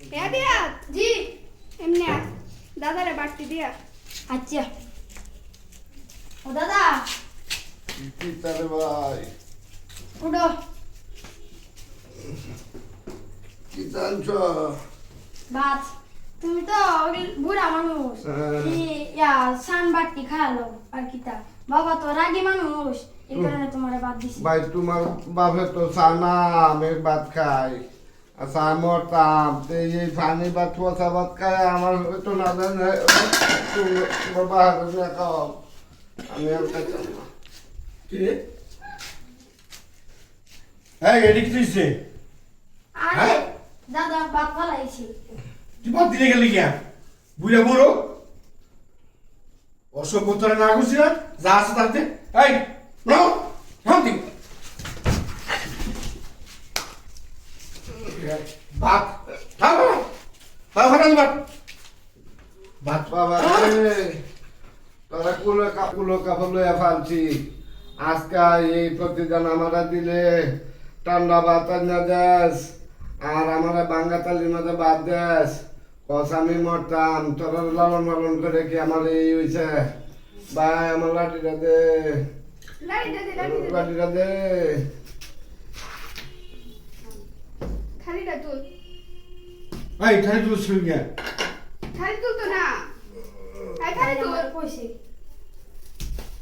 হ্যাঁ দিয়া জি এমনি দাদারে বাড়তি দিয়া আচ্ছা ও দাদা ভাই উঠো কি জানছ বাস তুমি তো বুড়া মানুষ হ্যাঁ। ইয়া সান বাটি খালো আর কি তা বাবা তো রাগী মানুষ এই কারণে তোমার বাদ দিছি ভাই তোমার বাপে তো সানা আমি ভাত খাই চা মরতাম তো এই পানি ভাত পচা ভাত খাই আমার তো না জানে খাও। আমি আর খাইতাম না। কি? রে হ্যাঁ এদিক তুইছে হ্যাঁ? দাদা বাদ পালাইছি তুই বাদ দিলে গেলি গিয়া? বুড়া? বুড়ো অসভ্য না করছি না যা আছে তাতে। এই ভাত থাক থাক ভাত ভাত ভাত বাবা রে, তোরা কুলো কুলো কাপড় লইয়া ফালছি। আজকা এই প্রতিদান আমারা দিলে ঠান্ডা ভাত আন্না দেস আর আমারা বাঙ্গা তালির মধ্যে ভাত দেস কস আমি মরতাম তোরা লালন পালন করে কি আমার এই হয়েছে ভাই আমার লাঠিটা দে। লাঠিটা দে। খালিটা তুল এই তুই শুই গিয়া খালি তুল তো না? এই খালি তুল। কইছে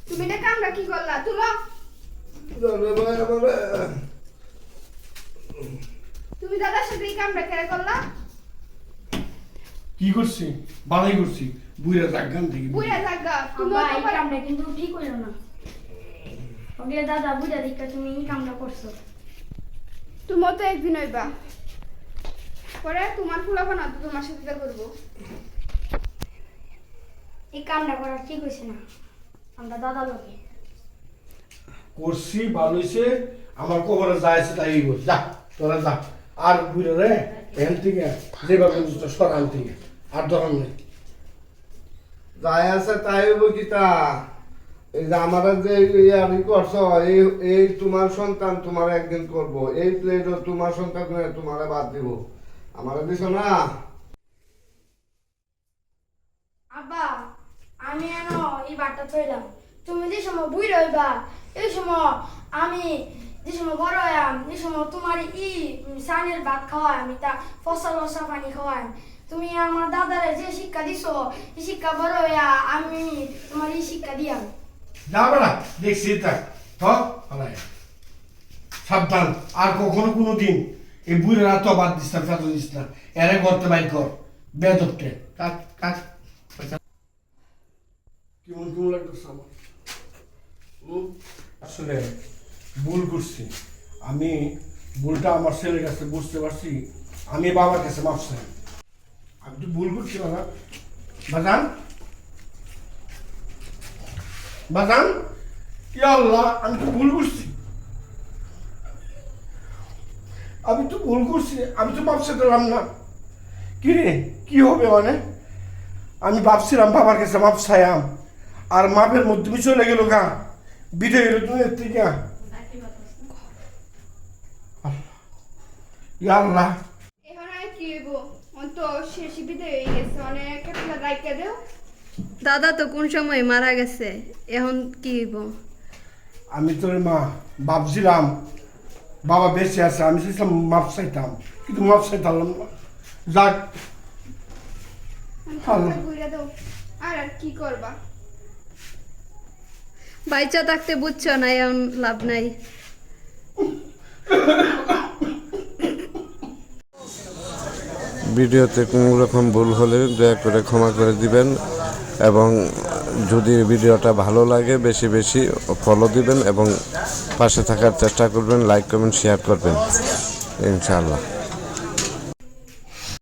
তুমি এটা কামটা কি করলা? তুলো। ধরে ভাই আমারে তুমি দাদার সাথে এই কামটা কেড়ে করলা? কি করছি? ভালোই করছি। বুড়া জাগান থেকে বুড়া জাগা তুমি করে- কামটা কিন্তু ঠিক হইল না। ওকে দাদা বুঝা দিকা তুমি এই কামটা করছ। তুমি তো একদিন হইবা। পরে তোমার ফুলাবো না তো তোমার সাথে তো করব। এই কামটা করা ঠিক হয়েছে না। আমরা দাদা লোকে করছি হয়েছে আমার কবরে যা আছে তাই যা, তোরা যা। আর বুড়ে রে, এখান থেকে, যেভাবে সরান থেকে। আর দরকার নেই। যাই আছে তাই হইব কিতা এই যে আমারা যে আমি করছ, এই এই তোমার সন্তান তোমার একদিন করব। এই প্লেটও তোমার সন্তান তোমারে বাদ দিব। আমারে দিছ না। আব্বা আমি এন এই বারটা থইলাম। তুমি যে সময় বুই রইবা এই সময় আমি যে সময় বড় হইয়াম এই সময় তোমার ই সানের ভাত খাওয়াই আমি তা ফসল ফসা পানি খাওয়াই। তুমি আমার দাদারে যে শিক্ষা দিছো এই শিক্ষা বড় হইয়া আমি তোমার এই শিক্ষা দিয়াম। যা বেড়া দেখছি তা। ভালাই সাবধান আর কখনো কোনো দিন এই বুড়ে রাত বাদ দিস না ফেতো দিস না। এরে করতে বাইর কর। বেদকটে কাজ কাজ কেমন কেমন লাগতেছে আমার? আসলে ভুল করছি। আমি ভুলটা আমার ছেলের কাছে বুঝতে পারছি। আমি বাবার কাছে মাফ চাই। আমি তো ভুল করছি বাবা। বাজান বাজান ইয়া আল্লাহ আমি তো ভুল করছি। আমি তো ভুল করছি আমি তো ভাবতে দিলাম না। কি রে কি হবে মানে? আমি ভাবছিলাম বাবার কাছে মাপ চাইয়াম। আর মাপের মধ্যে চলে গেল গা। বিদে গেল তুমি এর থেকে। আল্লাহ। কি হইব? অন্ত শেষ বিদে গেছে। অনেক একটা রাইকা দেও। দাদা তো কোন সময় মারা গেছে? এখন কি আমি তোর মা ভাবছিলাম বাবা বেঁচে আছে আমি চাইছিলাম মাপ চাইতাম কিন্তু মাপ চাইতাম না। যাক। আমি ঘুরে দাও। আর আর কি করবা? বাইচা থাকতে বুঝছ না এখন লাভ নাই। ভিডিওতে কোনো রকম ভুল হলে দয়া করে ক্ষমা করে দিবেন এবং যদি ভিডিওটা ভালো লাগে, বেশি বেশি ফলো দিবেন এবং পাশে থাকার চেষ্টা করবেন লাইক করবেন শেয়ার করবেন। ইনশাআল্লাহ।